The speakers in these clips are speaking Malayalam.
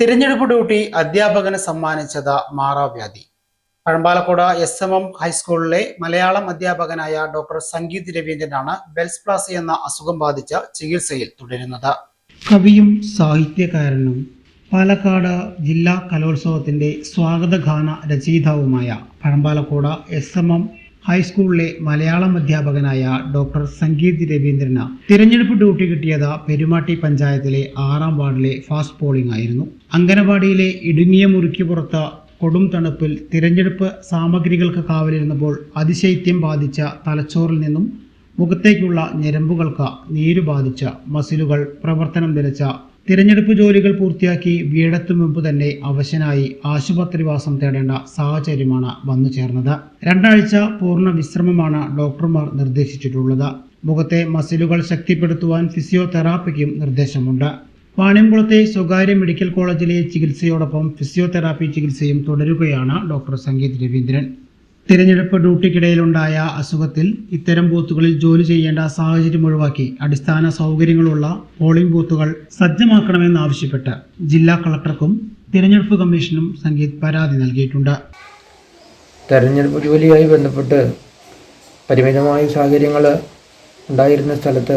തിരഞ്ഞെടുപ്പ് ഡ്യൂട്ടി അധ്യാപകന് സമ്മാനിച്ചത് മാറാവ്യാധി. പഴമ്പാലക്കോട് എസ് എം എം ഹൈസ്കൂളിലെ മലയാളം അധ്യാപകനായ ഡോക്ടർ സംഗീത് രവീന്ദ്രനാണ് ബെൽസ് പ്ലാസി എന്ന അസുഖം ബാധിച്ച് ചികിത്സയിൽ തുടരുന്നത്. കവിയും സാഹിത്യകാരനും പാലക്കാട് ജില്ലാ കലോത്സവത്തിന്റെ സ്വാഗതഗാന രചയിതാവുമായ പഴമ്പാലക്കോട് എസ് എം എം ഹൈസ്കൂളിലെ മലയാളം അധ്യാപകനായ ഡോക്ടർ സംഗീത് രവീന്ദ്രന് തിരഞ്ഞെടുപ്പ് ഡ്യൂട്ടി കിട്ടിയത് പെരുമാട്ടി പഞ്ചായത്തിലെ ആറാം വാർഡിലെ ഫാസ്റ്റ് പോളിംഗ് ആയിരുന്നു. അങ്കനവാടിയിലെ ഇടുങ്ങിയ മുറിക്ക് പുറത്ത് കൊടും തണുപ്പിൽ തിരഞ്ഞെടുപ്പ് സാമഗ്രികൾക്ക് കാവലിരുന്നപ്പോൾ അതിശൈത്യം ബാധിച്ച തലച്ചോറിൽ നിന്നും മുഖത്തേക്കുള്ള ഞരമ്പുകൾക്ക് നീരു ബാധിച്ച മസിലുകൾ പ്രവർത്തനം നിലച്ച തിരഞ്ഞെടുപ്പ് ജോലികൾ പൂർത്തിയാക്കി വീടെത്തും മുമ്പ് തന്നെ അവശനായി ആശുപത്രിവാസം തേടേണ്ട സാഹചര്യമാണ് വന്നു ചേർന്നത്. രണ്ടാഴ്ച പൂർണ വിശ്രമമാണ് ഡോക്ടർമാർ നിർദ്ദേശിച്ചിട്ടുള്ളത്. മുഖത്തെ മസിലുകൾ ശക്തിപ്പെടുത്തുവാൻ ഫിസിയോതെറാപ്പിക്കും നിർദ്ദേശമുണ്ട്. വാണിയംകുളത്തെ സ്വകാര്യ മെഡിക്കൽ കോളേജിലെ ചികിത്സയോടൊപ്പം ഫിസിയോതെറാപ്പി ചികിത്സയും തുടരുകയാണ് ഡോക്ടർ സംഗീത് രവീന്ദ്രൻ. തിരഞ്ഞെടുപ്പ് ഡ്യൂട്ടിക്കിടയിലുണ്ടായ അസുഖത്തിൽ ഇത്തരം ബൂത്തുകളിൽ ജോലി ചെയ്യേണ്ട സാഹചര്യം ഒഴിവാക്കി അടിസ്ഥാന സൗകര്യങ്ങളുള്ള പോളിംഗ് ബൂത്തുകൾ സജ്ജമാക്കണമെന്നാവശ്യപ്പെട്ട് ജില്ലാ കളക്ടർക്കും തിരഞ്ഞെടുപ്പ് കമ്മീഷനും സംഗീത് പരാതി നൽകിയിട്ടുണ്ട്. തെരഞ്ഞെടുപ്പ് ജോലിയുമായി ബന്ധപ്പെട്ട് പരിമിതമായ സാഹചര്യങ്ങൾ ഉണ്ടായിരുന്ന സ്ഥലത്ത്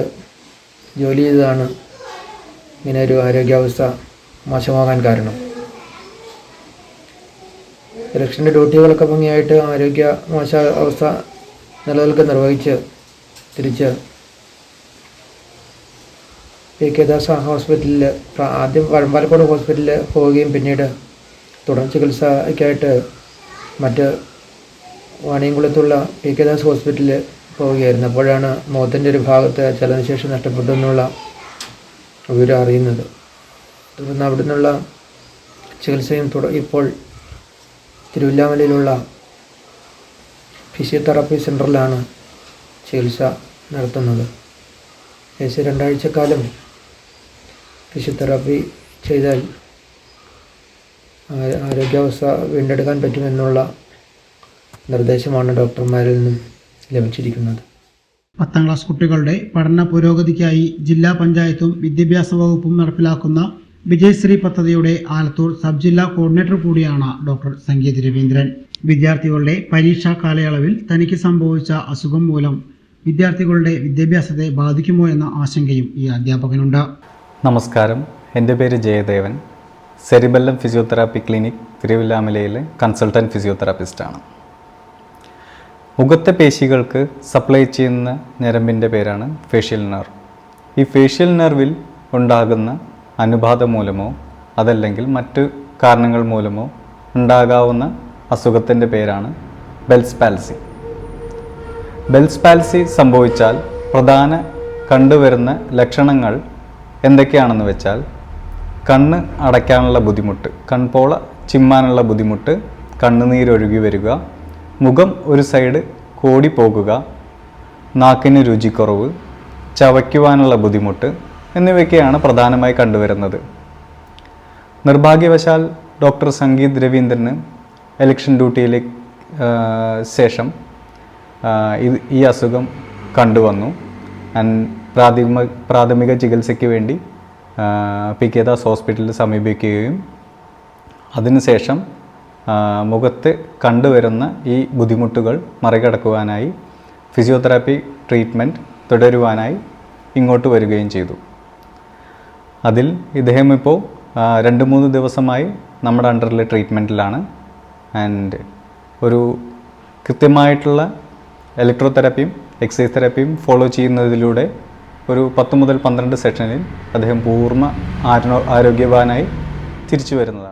ജോലി ചെയ്തതാണ് ഇങ്ങനെ ഒരു ആരോഗ്യാവസ്ഥ മോശമാകാൻ കാരണം. ഇലക്ഷന്റെ ഡ്യൂട്ടികളൊക്കെ ഭംഗിയായിട്ട് ആരോഗ്യ മോശ അവസ്ഥ നിലനിൽക്കെ നിർവഹിച്ച് തിരിച്ച് പി കെ ഹോസ്പിറ്റലിൽ ആദ്യം വഴമ്പാലക്കോട് ഹോസ്പിറ്റലിൽ പോവുകയും പിന്നീട് തുടർ ചികിത്സയ്ക്കായിട്ട് മറ്റ് വാണിയംകുളത്തുള്ള പി കെ ദാസ് ഹോസ്പിറ്റലിൽ പോവുകയായിരുന്നു. അപ്പോഴാണ് മുഖത്തിന്റെ ഒരു ഭാഗത്ത് ചലനശേഷി നഷ്ടപ്പെട്ടു എന്നുള്ള വിവരം അറിയുന്നത്. തുടർന്ന് അവിടെ നിന്നുള്ള ചികിത്സയും തുട ഇപ്പോൾ തിരുവില്ലാമലയിലുള്ള ഫിസിയോതെറാപ്പി സെന്ററിലാണ് ചികിത്സ നടത്തുന്നത്. ഏകദേശം രണ്ടാഴ്ചക്കാലം ഫിസിയോതെറാപ്പി ചെയ്താൽ ആരോഗ്യാവസ്ഥ വീണ്ടെടുക്കാൻ പറ്റുമെന്നുള്ള നിർദ്ദേശമാണ് ഡോക്ടർമാരിൽ നിന്നും ലഭിച്ചിരിക്കുന്നത്. പത്താം ക്ലാസ് കുട്ടികളുടെ പഠന പുരോഗതിക്കായി ജില്ലാ പഞ്ചായത്തും വിദ്യാഭ്യാസ വകുപ്പും നടപ്പിലാക്കുന്ന വിജയശ്രീ പദ്ധതിയുടെ ആലത്തൂർ സബ് ജില്ലാ കോർഡിനേറ്റർ കൂടിയാണ് ഡോക്ടർ സംഗീത് രവീന്ദ്രൻ. വിദ്യാർത്ഥികളുടെ പരീക്ഷാ കാലയളവിൽ തനിക്ക് സംഭവിച്ച അസുഖം മൂലം വിദ്യാർത്ഥികളുടെ വിദ്യാഭ്യാസത്തെ ബാധിക്കുമോ എന്ന ആശങ്കയും ഈ അധ്യാപകനുണ്ട്. നമസ്കാരം. എന്റെ പേര് ജയദേവൻ. സെരിബല്ലം ഫിസിയോതെറാപ്പി ക്ലിനിക് തിരുവില്ലാമലയിലെ കൺസൾട്ടന്റ് ഫിസിയോതെറാപ്പിസ്റ്റാണ്. മുഖത്തെ പേശികൾക്ക് സപ്ലൈ ചെയ്യുന്ന ഞരമ്പിന്റെ പേരാണ് ഫേഷ്യൽ നെർവ്. ഈ ഫേഷ്യൽ നെർവിൽ ഉണ്ടാകുന്ന അനുബാധ മൂലമോ അതല്ലെങ്കിൽ മറ്റ് കാരണങ്ങൾ മൂലമോ ഉണ്ടാകാവുന്ന അസുഖത്തിന്റെ പേരാണ് ബെൽസ് പാൽസി ബെൽസ് പാൽസി സംഭവിച്ചാൽ പ്രധാന കണ്ടുവരുന്ന ലക്ഷണങ്ങൾ എന്തൊക്കെയാണെന്ന് വെച്ചാൽ കണ്ണ് അടയ്ക്കാനുള്ള ബുദ്ധിമുട്ട് കൺപോള ചിമ്മാനുള്ള ബുദ്ധിമുട്ട് കണ്ണുനീരൊഴുകി വരിക മുഖം ഒരു സൈഡ് കോടി പോകുക നാക്കിന് രുചിക്കുറവ് ചവയ്ക്കുവാനുള്ള ബുദ്ധിമുട്ട് എന്നിവയൊക്കെയാണ് പ്രധാനമായി കണ്ടുവരുന്നത്. നിർഭാഗ്യവശാൽ ഡോക്ടർ സംഗീത് രവീന്ദ്രന് എലക്ഷൻ ഡ്യൂട്ടിയിലെ ശേഷം ഇത് ഈ അസുഖം കണ്ടുവന്നു. ആൻഡ് പ്രാഥമിക പ്രാഥമിക ചികിത്സയ്ക്ക് വേണ്ടി പി കെ ദാസ് ഹോസ്പിറ്റലിൽ സമീപിക്കുകയും അതിനുശേഷം മുഖത്ത് കണ്ടുവരുന്ന ഈ ബുദ്ധിമുട്ടുകൾ മറികടക്കുവാനായി ഫിസിയോതെറാപ്പി ട്രീറ്റ്മെന്റ് തുടരുവാനായി ഇങ്ങോട്ട് വരികയും ചെയ്തു. അതിൽ ഇദ്ദേഹം ഇപ്പോൾ രണ്ട് മൂന്ന് ദിവസമായി നമ്മുടെ അണ്ടറിലെ ട്രീറ്റ്മെന്റിലാണ്. ആൻഡ് ഒരു കൃത്യമായിട്ടുള്ള ഇലക്ട്രോ തെറാപ്പിയും എക്സസൈസ് തെറാപ്പിയും ഫോളോ ചെയ്യുന്നതിലൂടെ ഒരു പത്ത് മുതൽ പന്ത്രണ്ട് സെഷനിൽ അദ്ദേഹം പൂർണ ആരോ ആരോഗ്യവാനായി തിരിച്ചു വരുന്നതാണ്.